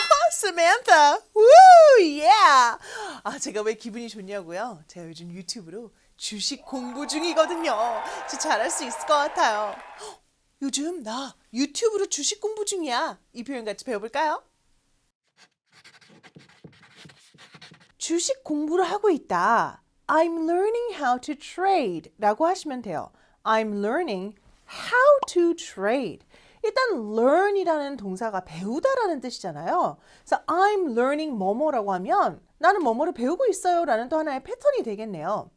Samantha. Woo, yeah. 아, 제가 왜 기분이 좋냐고요? 제가 요즘 유튜브로 주식 공부 중이거든요. 진짜 잘할 수 있을 것 같아요. 헉, 요즘 나 유튜브로 주식 공부 중이야. 이 표현 같이 배워볼까요? 주식 공부를 하고 있다. I'm learning how to trade 라고 하시면 돼요. I'm learning how to trade. 일단 learn이라는 동사가 배우다라는 뜻이잖아요. 그래서 I'm learning 뭐뭐라고 하면 나는 뭐뭐를 배우고 있어요 라는 또 하나의 패턴이 되겠네요.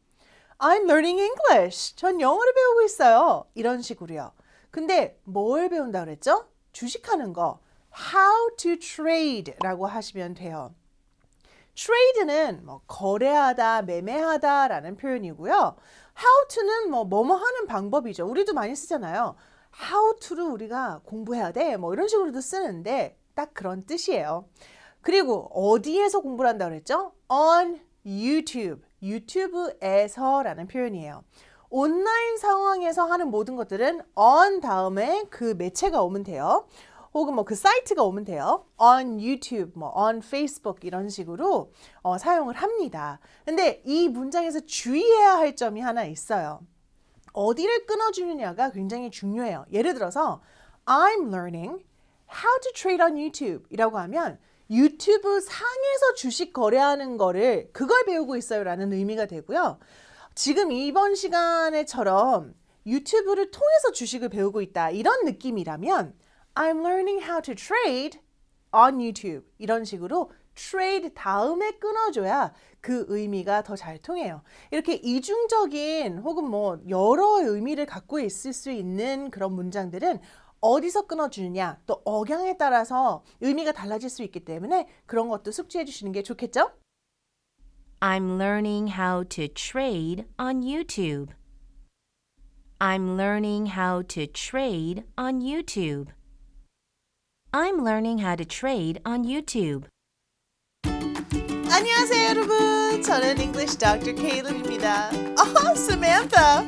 I'm learning English. 전 영어를 배우고 있어요. 이런 식으로요. 근데 뭘 배운다 그랬죠? 주식하는 거. How to trade 라고 하시면 돼요. trade는 뭐 거래하다, 매매하다라는 표현이고요. how to는 뭐 뭐뭐 하는 방법이죠. 우리도 많이 쓰잖아요. How to를 우리가 공부해야 돼. 뭐 이런 식으로도 쓰는데 딱 그런 뜻이에요. 그리고 어디에서 공부를 한다 그랬죠? on YouTube. 유튜브에서라는 표현이에요. 온라인 상황에서 하는 모든 것들은 on 다음에 그 매체가 오면 돼요. 혹은 뭐 그 사이트가 오면 돼요. on YouTube, 뭐 on Facebook 이런 식으로 어, 사용을 합니다. 근데 이 문장에서 주의해야 할 점이 하나 있어요. 어디를 끊어주느냐가 굉장히 중요해요. 예를 들어서 I'm learning how to trade on YouTube 이라고 하면 유튜브 상에서 주식 거래하는 거를 그걸 배우고 있어요 라는 의미가 되고요. 지금 이번 시간에처럼 유튜브를 통해서 주식을 배우고 있다 이런 느낌이라면 I'm learning how to trade on YouTube 이런 식으로 trade 다음에 끊어줘야 그 의미가 더 잘 통해요. 이렇게 이중적인 혹은 뭐 여러 의미를 갖고 있을 수 있는 그런 문장들은 어디서 끊어주느냐 또 억양에 따라서 의미가 달라질 수 있기 때문에 그런 것도 숙지해 주시는 게 좋겠죠? I'm learning how to trade on YouTube. I'm learning how to trade on YouTube. I'm learning how to trade on YouTube. 안녕하세요 여러분 저는 English Dr. Kaylin입니다 아 Samantha